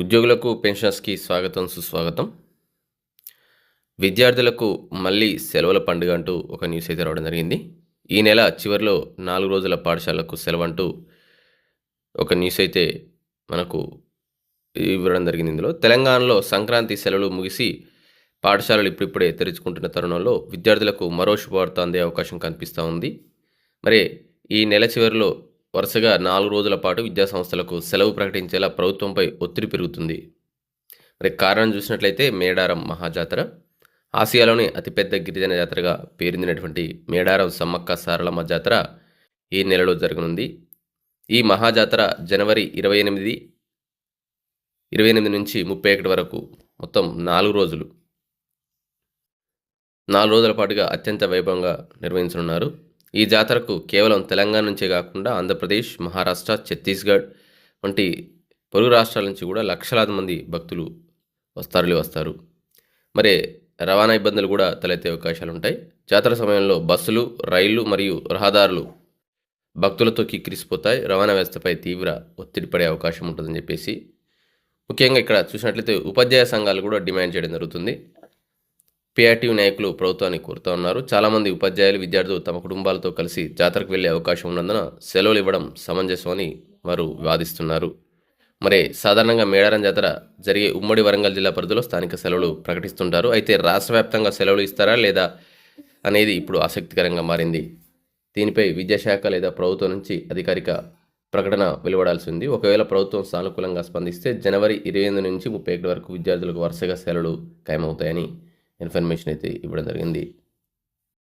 ఉద్యోగులకు పెన్షనర్స్కి స్వాగతం సుస్వాగతం. విద్యార్థులకు మళ్ళీ సెలవుల పండుగ అంటూ ఒక న్యూస్ అయితే రావడం జరిగింది. ఈ నెల చివరిలో నాలుగు రోజుల పాఠశాలకు సెలవు అంటూ ఒక న్యూస్ అయితే మనకు ఇవ్వడం జరిగింది ఇందులో. తెలంగాణలో సంక్రాంతి సెలవులు ముగిసి పాఠశాలలు ఇప్పుడిప్పుడే తెరుచుకుంటున్న తరుణంలో విద్యార్థులకు మరో శుభవార్త అందే అవకాశం కనిపిస్తూ ఉంది. మరి ఈ నెల చివరిలో వరుసగా నాలుగు రోజుల పాటు విద్యాసంస్థలకు సెలవు ప్రకటించేలా ప్రభుత్వంపై ఒత్తిడి పెరుగుతుంది. మరి కారణం చూసినట్లయితే మేడారం మహాజాతర. ఆసియాలోని అతిపెద్ద గిరిజన జాతరగా పేరొందినటువంటి మేడారం సమ్మక్క సారలమ్మ జాతర ఈ నెలలో జరగనుంది. ఈ మహాజాతర జనవరి ఇరవై ఎనిమిది ఇరవై ఎనిమిది నుంచి ముప్పై ఒకటి వరకు మొత్తం నాలుగు రోజులు. నాలుగు రోజుల పాటుగా అత్యంత వైభవంగా నిర్వహించనున్నారు. ఈ జాతరకు కేవలం తెలంగాణ నుంచే కాకుండా ఆంధ్రప్రదేశ్ మహారాష్ట్ర ఛత్తీస్గఢ్ వంటి పొరుగు రాష్ట్రాల నుంచి కూడా లక్షలాది మంది భక్తులు వస్తారులే వస్తారు. మరి రవాణా ఇబ్బందులు కూడా తలెత్తే అవకాశాలు ఉంటాయి. జాతర సమయంలో బస్సులు రైళ్ళు మరియు రహదారులు భక్తులతో కిక్కిరిసిపోతాయి. రవాణా వ్యవస్థపై తీవ్ర ఒత్తిడి పడే అవకాశం ఉంటుందని చెప్పేసి ముఖ్యంగా ఇక్కడ చూసినట్లయితే ఉపాధ్యాయ సంఘాలు కూడా డిమాండ్ చేయడం జరుగుతుంది. పిఆర్టీయూ నాయకులు ప్రభుత్వాన్ని కోరుతూ ఉన్నారు. చాలామంది ఉపాధ్యాయులు విద్యార్థులు తమ కుటుంబాలతో కలిసి జాతరకు వెళ్ళే అవకాశం ఉన్నందున సెలవులు ఇవ్వడం సమంజసమని వారు వాదిస్తున్నారు. మరి సాధారణంగా మేడారం జాతర జరిగే ఉమ్మడి వరంగల్ జిల్లా పరిధిలో స్థానిక సెలవులు ప్రకటిస్తుంటారు. అయితే రాష్ట్ర వ్యాప్తంగా సెలవులు ఇస్తారా లేదా అనేది ఇప్పుడు ఆసక్తికరంగా మారింది. దీనిపై విద్యాశాఖ లేదా ప్రభుత్వం నుంచి అధికారిక ప్రకటన వెలువడాల్సి ఉంది. ఒకవేళ ప్రభుత్వం సానుకూలంగా స్పందిస్తే జనవరి ఇరవై ఎనిమిది నుంచి ముప్పై ఒకటి వరకు విద్యార్థులకు వరుసగా సెలవులు ఖాయమవుతాయని ఇన్ఫర్మేషన్ అయితే ఇవ్వడం జరిగింది.